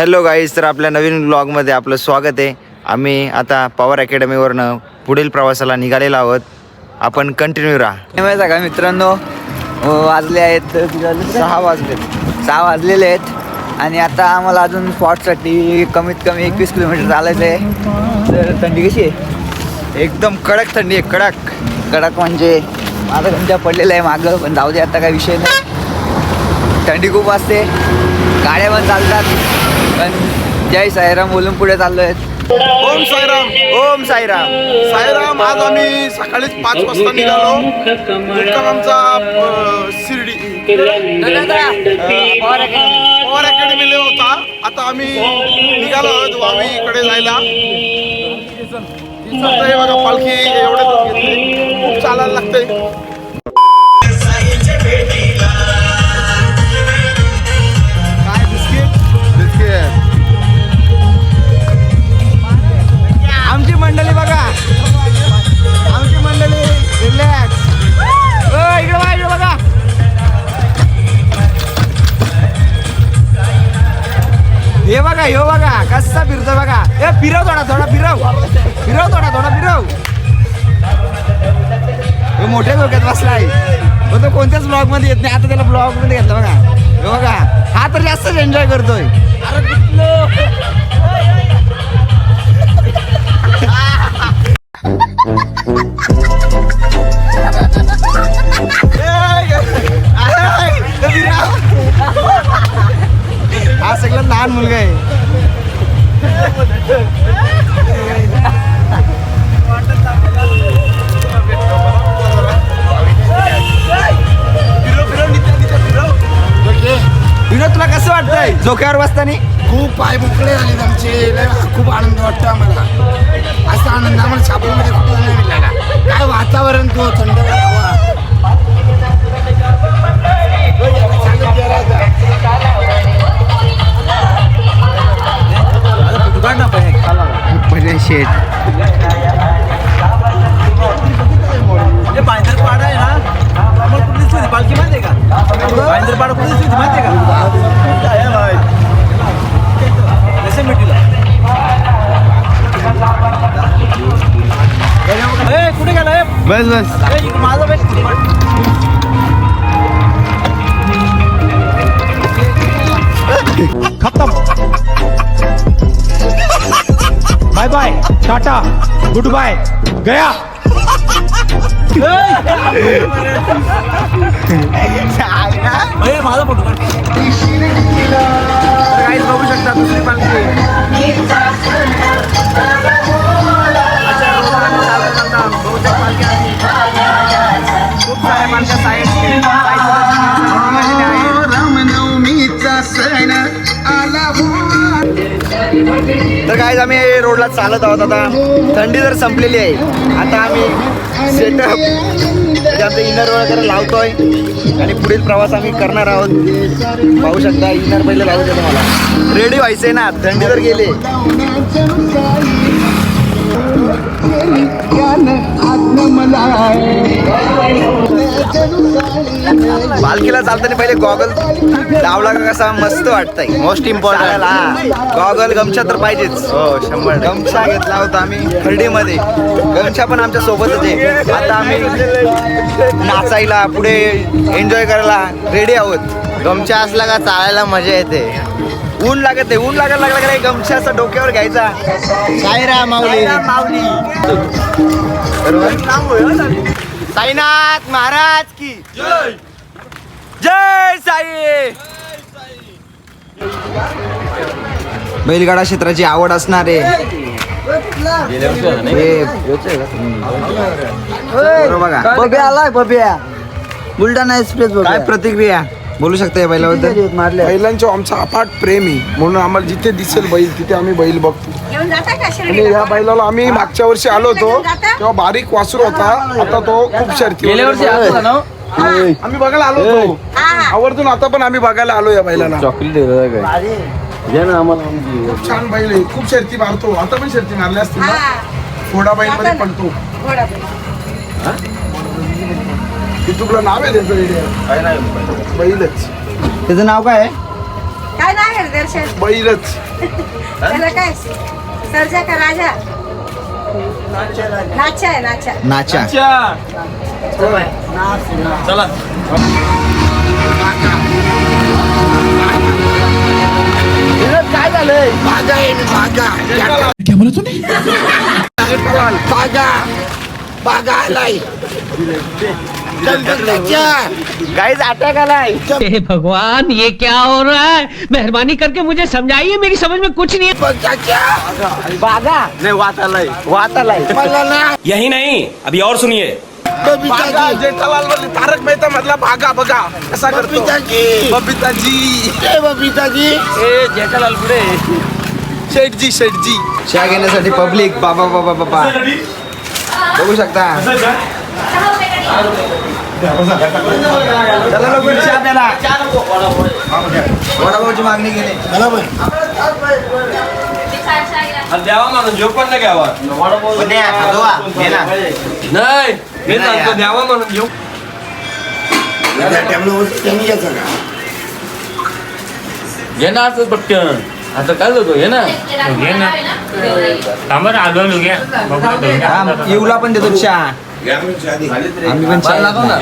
Hello guys तर आपल्या नवीन ब्लॉगमध्ये आपलं स्वागत आहे. आम्ही आता पॉवर अकॅडमीवरनं पुढील प्रवासाला निघालेलो आहोत. आपण कंटिन्यू राहा. माहिती का मित्रांनो? वाजले आहेत. सहा वाजले. सहा वाजलेले आहेत. आणि आता आम्हाला अजून स्पॉटसाठी कमीत कमी एकवीस किलोमीटर चालायचं आहे. तर थंडी कशी आहे? एकदम कडक थंडी आहे कडक. कडक म्हणजे माझा घंटा पडलेला आहे मागं पण जाऊ दे आता काही विषय नाही. थंडी खूप असते. गाड्या पण चालतात. पण जय साईराम बोलून पुढे चाललो आहेत ओम साईराम. ओम साईराम. साईराम आज आम्ही सकाळीच पाच वाजता निघालो. मुक्काम आमचा शिर्डी. पवार अकॅडमीला होता. आता आम्ही निघालो आहोत वावीकडे जायला. आता हे बघा पालखी एवढे मध्ये येत नाही. आता त्याला ब्लॉगमध्ये घेतला बघा. बघा. हा तर जास्तच एन्जॉय करतोय. हा सगळ्यात लहान मुलगा आहे. विनोद तुला कसं वाटतंय? झोक्यावर बसताना? खूप पाय मोकळे झाले आमचे. लय खूप आनंद वाटतो आम्हाला. असा आनंद आम्हाला छापूमध्ये कुठं नाही मिळाला. काय वातावरण तो थंड हवा. म्हणजे शेट पाडा आहे ना? आम्हाला कुठली सुविधा पालखी माहिती आहे का? बांधर पाडा कुठली सुविधा माहिती आहे का? मिटीला कुठे गेला? बस बस. माझा खत्म. Bye bye tata goodbye गया. माझा फोटो काहीच बघू शकता दुसरी खूप साऱ्या साईड रामनवमीचा सण आला तर काय आम्ही रोडला चालत आहोत. आता थंडी जर संपलेली आहे आता आम्ही सेटअप म्हणजे आमचं इनर वगैरे लावतोय आणि पुढील प्रवास आम्ही करणार आहोत. पाहू शकता इनर पहिले लावू दे तुम्हाला. रेडी व्हायचंय ना? थंडी तर गेली पालखीला चालताना पहिले गॉगल लावला का कसा मस्त वाटतंय. मोस्ट इम्पॉर्टंट गॉगल गमछा तर पाहिजेच. हो शंभर गमछा घेतला होता आम्ही थर्डीमध्ये गमछा पण आमच्या सोबतच आहे. आता आम्ही नाचायला पुढे एन्जॉय करायला रेडी आहोत. गमछा असला का चालायला मजा येते. ऊन लागत नाही ऊन लागायला लागला का नाही गमछा असा डोक्यावर घ्यायचा. सायरा माऊली. माऊली. बरोबर? साईनाथ महाराज की. जय. जय साई. बैलगाडा क्षेत्राची आवड असणारे हे- बघा. बब्या आलाय बब्या बुलढाणा एक्सप्रेस काय प्रतिक्रिया? बोलू शकता या बैलाबद्दल? मारले बैलांचं आमचं अफाट प्रेम. आहे म्हणून आम्हाला जिथे दिसेल बैल तिथे आम्ही बैल बघतो. आणि? या बैलाला आम्ही मागच्या वर्षी आलो होतो. तेव्हा बारीक वासरू होता. आता तो खूप शर्ती गेल्या वर्षी आम्ही बघायला आलो होतो. आवर्जून आता पण आम्ही बघायला आलो या बैलाला. खूप छान बैल आहे. खूप शर्ती मारतो. आता पण शर्ती मारल्या असतील ना? थोडा बैलमध्ये पडतो घोडा बैल. की तुला नाव आहे त्याचं बैलच. त्याचं नाव काय? आहे काय नाव आहे रे दर्शन? बैलच. त्याला काय? सर्जा का राजा? नाचा आहे नाचा. नाचा. काय झालंय? बागा आहे बागा क्या बागा गणपतीच्या आलाय. हे भगवान ये क्या हो रहा है? मेहरबानी करके मुझे समझाइए मेरी समझ में कुछ नहीं है। बागा. नाही वात आलाय. वात आलाय. यही नहीं अभी और सुनिए. तारक मेहता मधला भागा बघा. कसा करतो. बबिताजी बबिताजी ए बबिताजी ए जेठालाल पुढे. शेठजी शेठजी. चहा घेण्यासाठी पब्लिक बाबा बाबा बाबा. बघू शकता. चला लवकर चहा प्याला वडापावची मागणी केली. द्यावा म्हणून जेव पण नाही घ्यावा. नाही मी सांगतो द्यावा म्हणून जेव त्यांनी यायचं का? घे ना असंच पटकन. आता काय होतो घे ना. हा येऊला पण देतो चहा. आम्ही पण चहा लागव ना.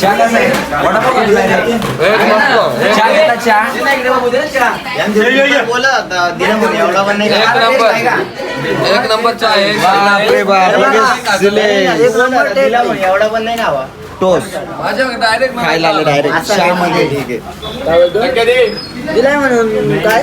चहा कसा आहे? वडापाव कसा आहे? एक. चहा घेता चहा? एक नंबर. एक नंबर चहा आहे. बापरे बाप. लगेच दिले. टोस्ट माझ्या डायरेक्ट खायला आलं डायरेक्ट चहा मध्ये ठीक आहे. दिलाय म्हणून काय?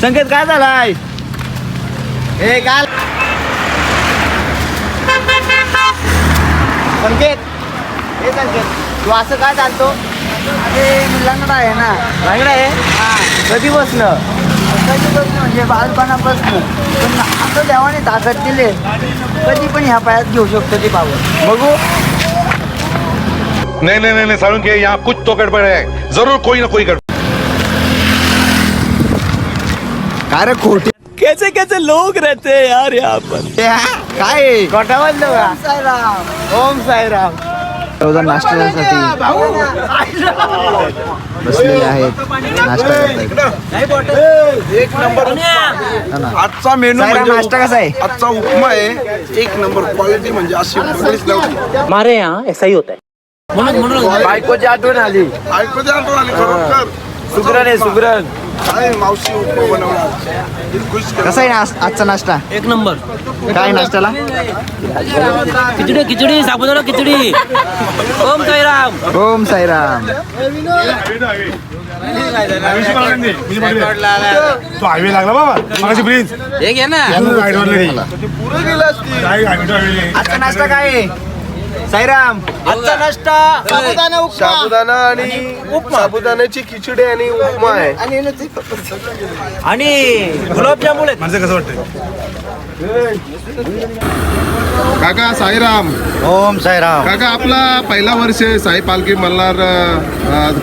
संकेत काय झालाय? हे काल संकेत. हे संकेत. तू असं काय चालतो? अरे लंगडा आहे ना. लंगडा आहे? हा. कधी बसलं? कधी बसलं म्हणजे बालपणापासनं. पण असं देवाने ताकद दिले. कधी पण ह्या पायात घेऊ शकतो ती पावर बघू. नहीं नहीं नहीं नहीं सारुण के यहाँ कुछ तो गड़बड़ है जरूर कोई ना कोई गड़बड़. काय रे खोटे. कैसे कैसे लोग रहते हैं यार यहाँ पर? काय? खोटा बोलतो का साईराम. ओम साईराम. चौदा नाश्त्यासाठी बसलेले आहेत. नाश्ता करतायत. हा. आजचा मेनू म्हणजे नाश्ता कसा आहे? आजचा उपमा आहे. एक नंबर क्वालिटी म्हणजे अशी हमारे यहाँ ऐसा ही होता है बायकोची आठवण आली. द्या आठवण आली. सुगरण आहे सुगरण. मावशी. कसा आहे ना आजचा नाश्ता? एक नंबर. काय नाश्त्याला? खिचड़ी खिचड़ी साबुदाना खिचड़ी. ओम साईराम. ओम साईराम. तो हायवे लागला बाबा. प्लीज हे घे ना. आजचा नाश्ता काय आहे? साईराम आजचा नाश्ता साबुदाणा उपमा. साबुदाणा आणि साबुदाण्याची खिचडी आणि उपमा आहे. आणि गुलाबजामुन आहेत. माझं कसं वाटतंय? काका साईराम. ओम साईराम. काका आपला पहिला वर्ष आहे. साई पालखी मल्हार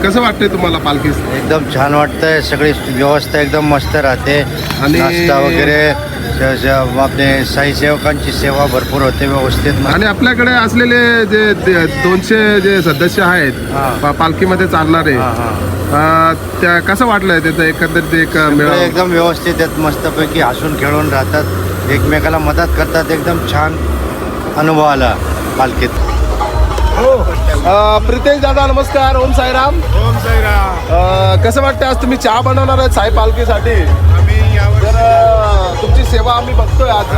कसं वाटतंय तुम्हाला पालखी? एकदम छान वाटतंय. सगळी व्यवस्था एकदम मस्त राहते. आणि- वगैरे आपले साई सेवकांची सेवा भरपूर होते व्यवस्थित आणि आपल्याकडे असलेले जे जे दोनशे जे सदस्य आहेत पा- पालखीमध्ये चालणारे अ, त्या कसं वाटलंय त्याचं एकंदरीत एक मेळावा एकदम व्यवस्थित आहेत मस्तपैकी हसून खेळून राहतात एकमेकाला मदत करतात एकदम छान अनुभव आला पालखीत अ, प्रितेश दादा नमस्कार ओम साईराम ओम साईराम कसं वाटतं आज तुम्ही चहा बनवणार आहे साई पालखीसाठी तुमची सेवा आम्ही बघतोय आज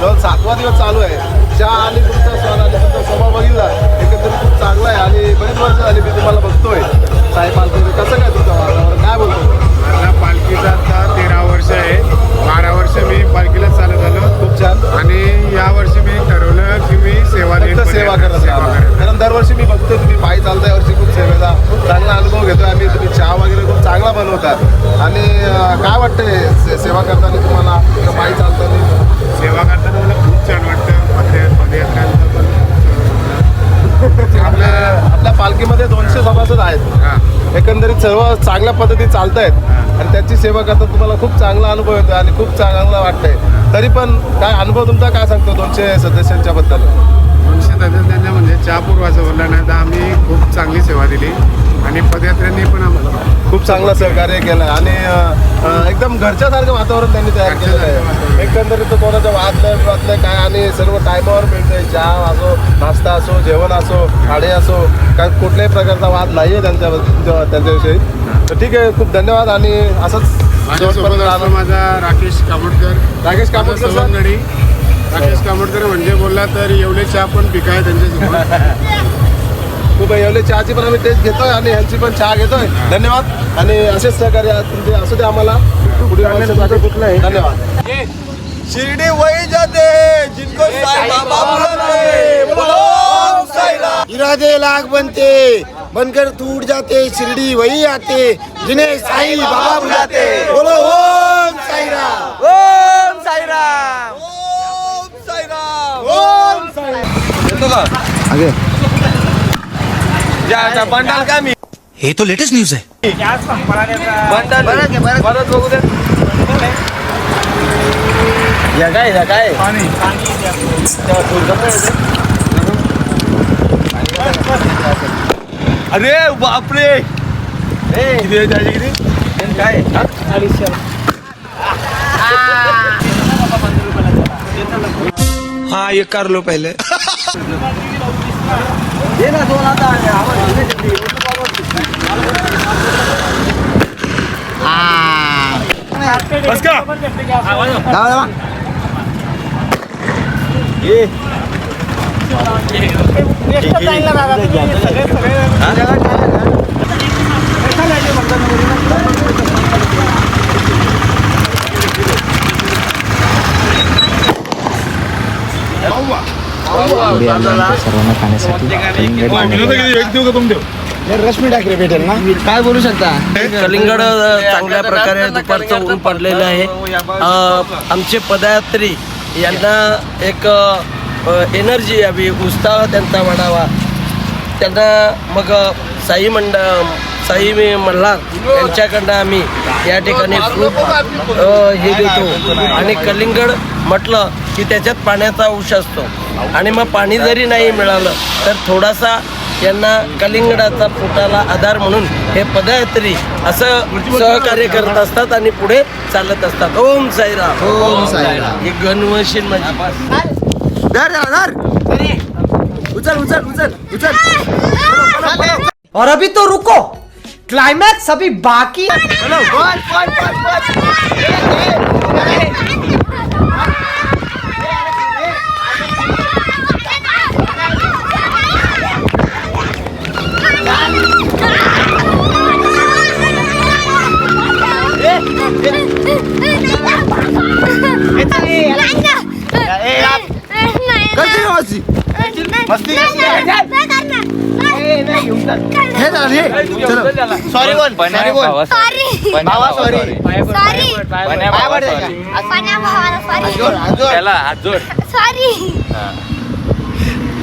जवळ सातवा दिवस चालू आहे. चहा आणि तुमचा सण आणि तुमचा स्वभाव बघितला एकंदरीत खूप चांगला आहे आणि बरीच वर्ष झाली मी तुम्हाला बघतोय. साई पालखी कसं काय तुमचा काय बोलतो पालखीचा चांगल्या पद्धतीत चालत आहेत आणि त्यांची सेवा करता तुम्हाला खूप चांगला अनुभव येतो आणि खूप चांगला वाटतंय. तरी पण काय अनुभव तुमचा काय सांगतो दोनशे सदस्यांच्या बद्दल? दोनशे सदस्यांना म्हणजे चहा पूर्वाचं बोलला नाही तर आम्ही खूप चांगली सेवा दिली. आणि पदयात्र्यांनी पण आम्हाला खूप चांगलं सहकार्य केलं. आणि एकदम घरच्यासारखं वातावरण त्यांनी तयार केलेलं आहे. एकंदरीत कोणाचं वादलं वादलं काय आणि सर्व टायमावर मिळतंय. चहा असो नाश्ता असो जेवण असो खाडे असो काय कुठल्याही प्रकारचा वाद नाही आहे त्यांच्या त्यांच्याविषयी. तर ठीक आहे खूप धन्यवाद आणि असंच. माझा राकेश कामोडकर. राकेश कामोडकर, सर. सवंगडी. राकेश कामोडकर म्हणजे बोलला तर एवढे चहा पण पिकाय त्यांच्यासोबत. खूप एवढे चहाची पण आम्ही टेस्ट घेतोय आणि ह्यांची पण चहा घेतोय. धन्यवाद. आणि असेच सहकार्य तुमचे असू दे आम्हाला. धन्यवाद. शिर्डी वही जाते जिनको साईं बाबा बुलाते. इरादे लाख बनते बनकर टूट जाते शिरडी वही आते जिन्हें साईं बाबा बुलाते. बोलो ओम साईं राम ओम साईराम. ओम साईराम. ओम साईं येतो का? आगे. जा जा बंडाल का मी? ये तो लेटेस्ट न्यूज है बंडाल. परत बघू दे. या काय या काय? अरे बापरे! किती वेळ जायचे किती? काय? हाँ? ये कर लो पहले. ये ना दोन आता आवाज बस का? सर्वांना खाण्यासाठी रश्मी ठाकरे भेटेल ना काय बोलू शकता कलिंगड चांगल्या प्रकारे दुपारचं ऊन पडलेलं आहे. अ, आमचे पदयात्री यांना एक एनर्जी यावी उत्साह त्यांचा वाढावा. त्यांना मग साई मंड साई मल्हार यांच्याकडनं आम्ही या ठिकाणी फ्रूट अ, हे देतो. आणि कलिंगड म्हटलं की त्याच्यात पाण्याचा अंश असतो. आणि मग पाणी जरी नाही मिळालं तर थोडासा यांना कलिंगडाचा पोटाला आधार म्हणून हे पदयात्री असं सहकार्य करत असतात आणि पुढे चालत असतात. ओम साईराम. ओम साईराम. ही गणवशील माझी. उचल उचल उचल उचल. और अभी तो रुको। क्लाइमैक्स अभी बाकी मस्ती. हे झालं हे. चलो. सॉरी बोल सॉरी बोल सॉरी सॉरी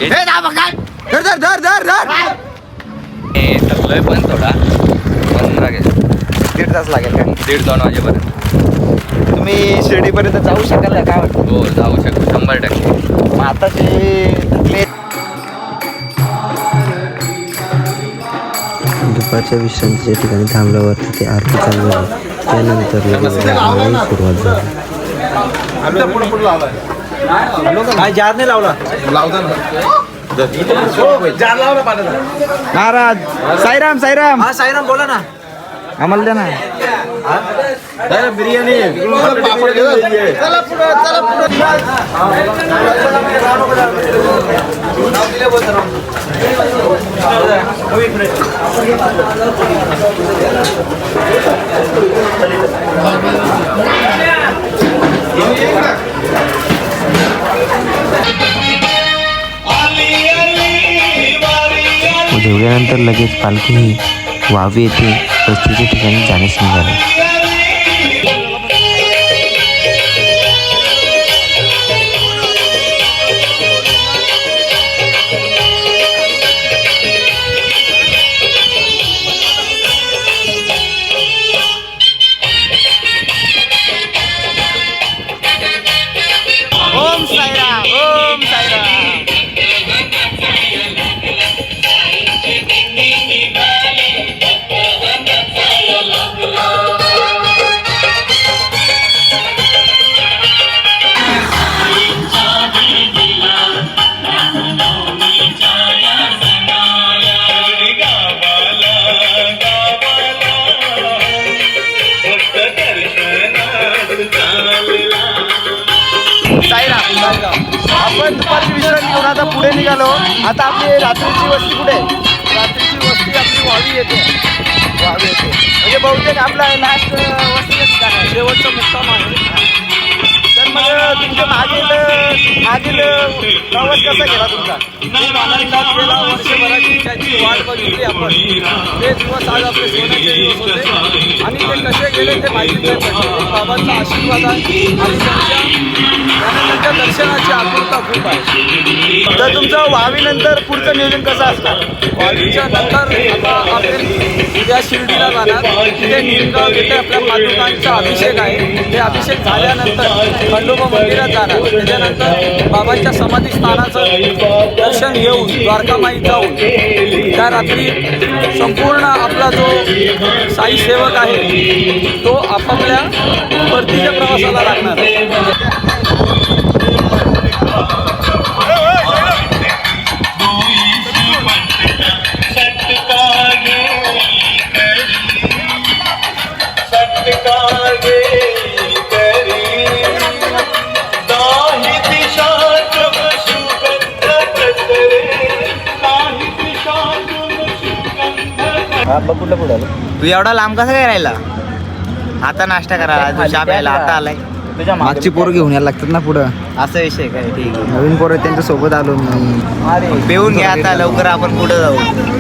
हे. दाबा काय? धर धर धर धर धर. ठरलोय पण थोडा. पण लागेल दीड तास लागेल का? दीड दोन वाजेपर्यंत. तुम्ही शिर्डीपर्यंत जाऊ शकाल का? काय वाटतं हो जाऊ शकतो. शंभर टक्के. मग आता दुपारच्या विश्रांतीच्या ठिकाणी थांबल्यावर तिथे आरती चालू झाली. त्यानंतर गाण्यालाही सुरुवात झाली. जार नाही लावला? लावता ना. महाराज साईराम साईराम. हा साईराम बोला ना. आम्हाला द्या ना बिर्याणी पापड घे ना. चला पुढे चला पुढे जेवल्यानंतर लगेच पालखी ही। वावी येथे वस्तीच्या ठिकाणी जाण्यास निघाले. आपण दुपारची विश्रांती घेऊन आता पुढे निघालो. आता आपली रात्रीची वस्ती कुठे? रात्रीची वस्ती आपली वावी येते वावी येते म्हणजे बहुतेक आपला लास्ट वस्तीचं ठिकाण आहे शेवटचं मुक्काम आहे. मग तुमच्या मागील मागील प्रवास कसा गेला तुमचा? खूप आनंदात गेला वर्षभराची ज्याची वाट बघितली आपण. ते दिवस आज आपले सोन्याचे दिवस होते. आणि ते कसे गेले ते माहिती नाही. बाबांचा आशीर्वाद आहे. आणि त्यांच्या दर्शनाची आतुरता खूप आहे. तर तुमचं वावीनंतर पुढचं नियोजन कसं असणार? वाढीच्या नंतर आपण उद्या शिर्डीला जाणार. तिथे निमगाव येथे आपल्या पादुकांचा अभिषेक आहे. ते अभिषेक झाल्यानंतर खंडोबा मंदिरात जाणार. त्याच्यानंतर बाबांच्या समाधी स्थानाचं दर्शन घेऊन द्वारकामाई जाऊन त्या रात्री संपूर्ण आपला जो साई सेवक आहे तो आपापल्या परतीच्या प्रवासाला लागणार तू एवढा लांब कसा काय राहिला? आता नाश्ता करायला तू चहा प्यायला आता आलाय. मागची पोरं घेऊन यायला लागतात ना पुढं. असा विषय काय? ठीक आहे. नवीन पोरं त्यांच्यासोबत आलो मी पेऊन घ्या आता लवकर आपण पुढे जाऊ.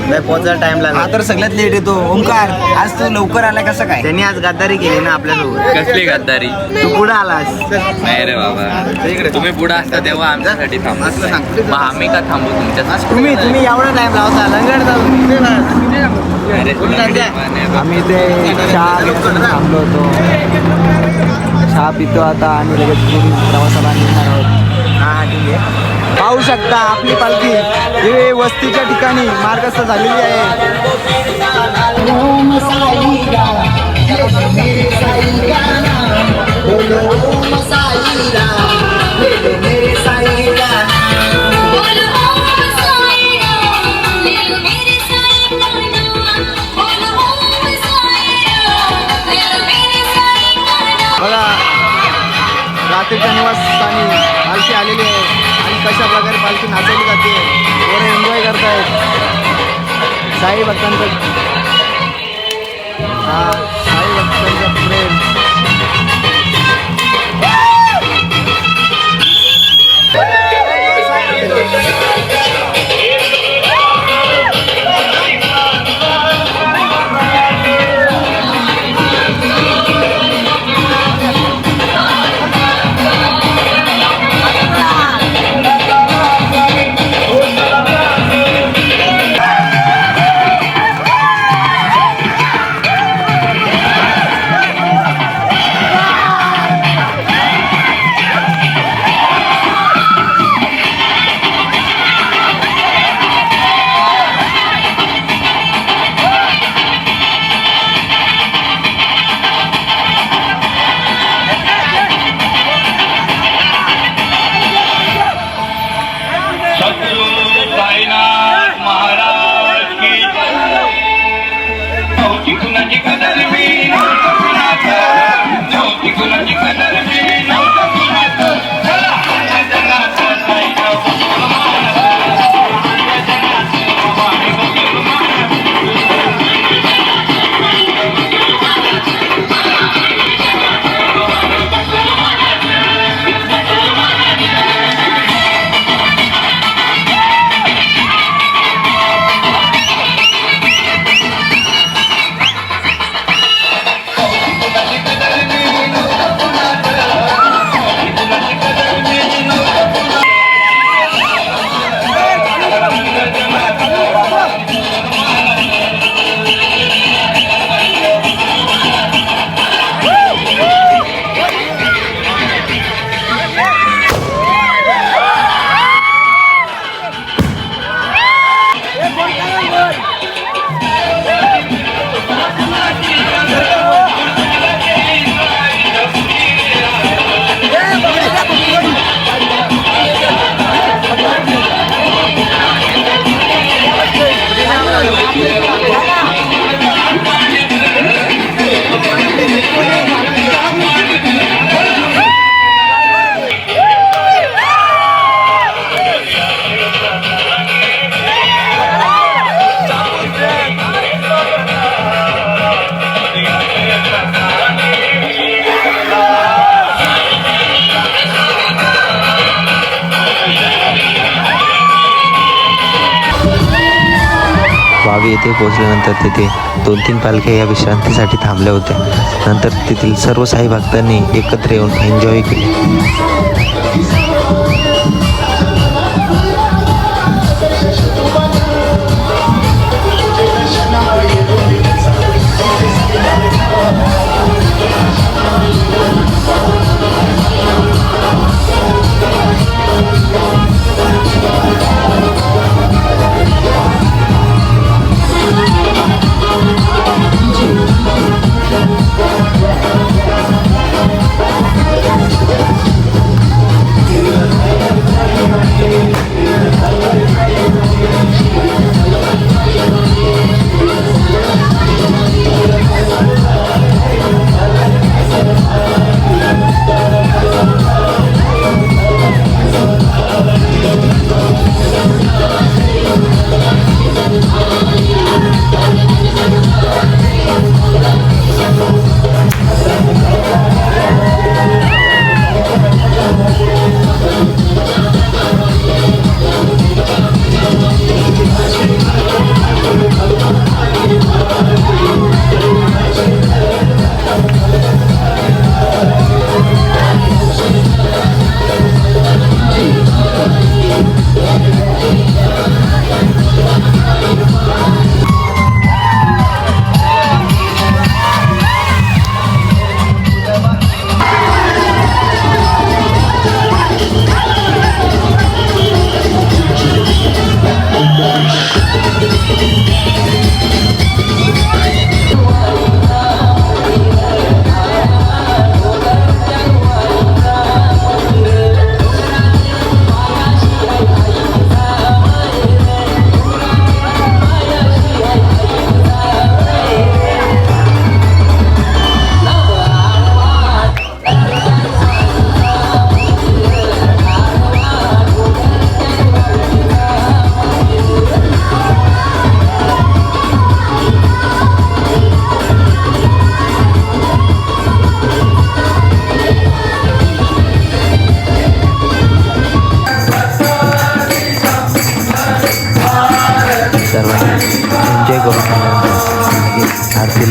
काय पोचायला टाइम हा लागला तर सगळ्यात लेट येतो. ओंकार आज तू लवकर आलाय कसं काय? त्यांनी आज गद्दारी केली ना आपल्यासोबत. कसली गद्दारी? तू पुढे आलास. नाही रे बाबा. तुम्ही पुढे असता तेव्हा आमच्यासाठी थांबत नाही. मग आम्ही का थांबू तुमच्यासाठी तुम्ही तुम्ही एवढा टाइम लावता. लंगड अरे, आम्ही ते चहा घेण्यासाठी थांबलो होतो. चहा पितो आता आणि लगेच पुढील प्रवासाला निघणार आहोत. हा ठीक आहे. पाहू शकता आपली पालखी. ही वस्तीच्या ठिकाणी मार्गस्थ झालेली आहे. रात्रीच्या निवासस्थानी पालखी आलेली आहे. आणि कशा प्रकारे पालखी नाचवली जाते पोरं एन्जॉय करतायत. साई भक्तांचं हा. तिथे पोहोचल्यानंतर तिथे दोन तीन पालख्या या विश्रांतीसाठी थांबल्या होत्या. नंतर तेथील सर्व साई भक्तांनी एकत्र येऊन एन्जॉय केले.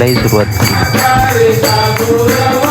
लगेच आरतीलाही सुरुवात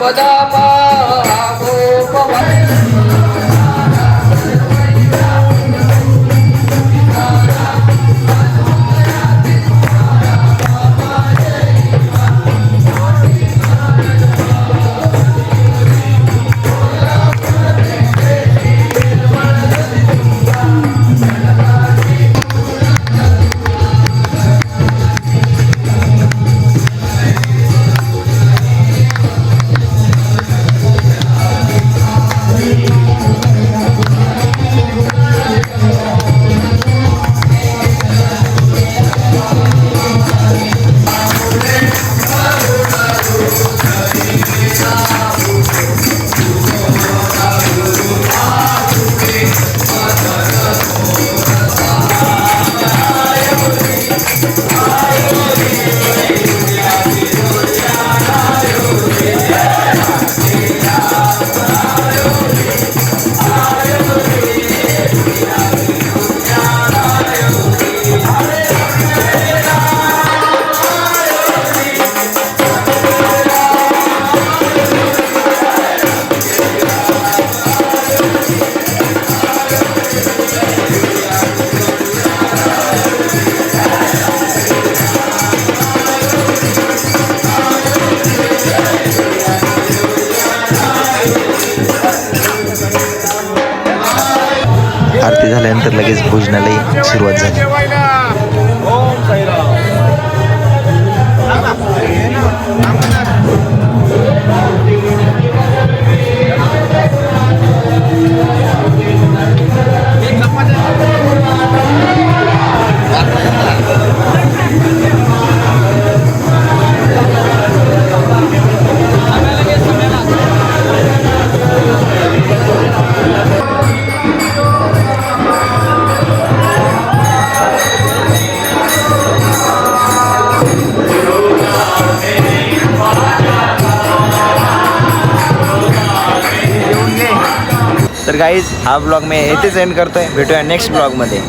पदा पा हा ब्लॉग मी येथेच एंड करतोय. भेटूया नेक्स्ट ब्लॉगमध्ये.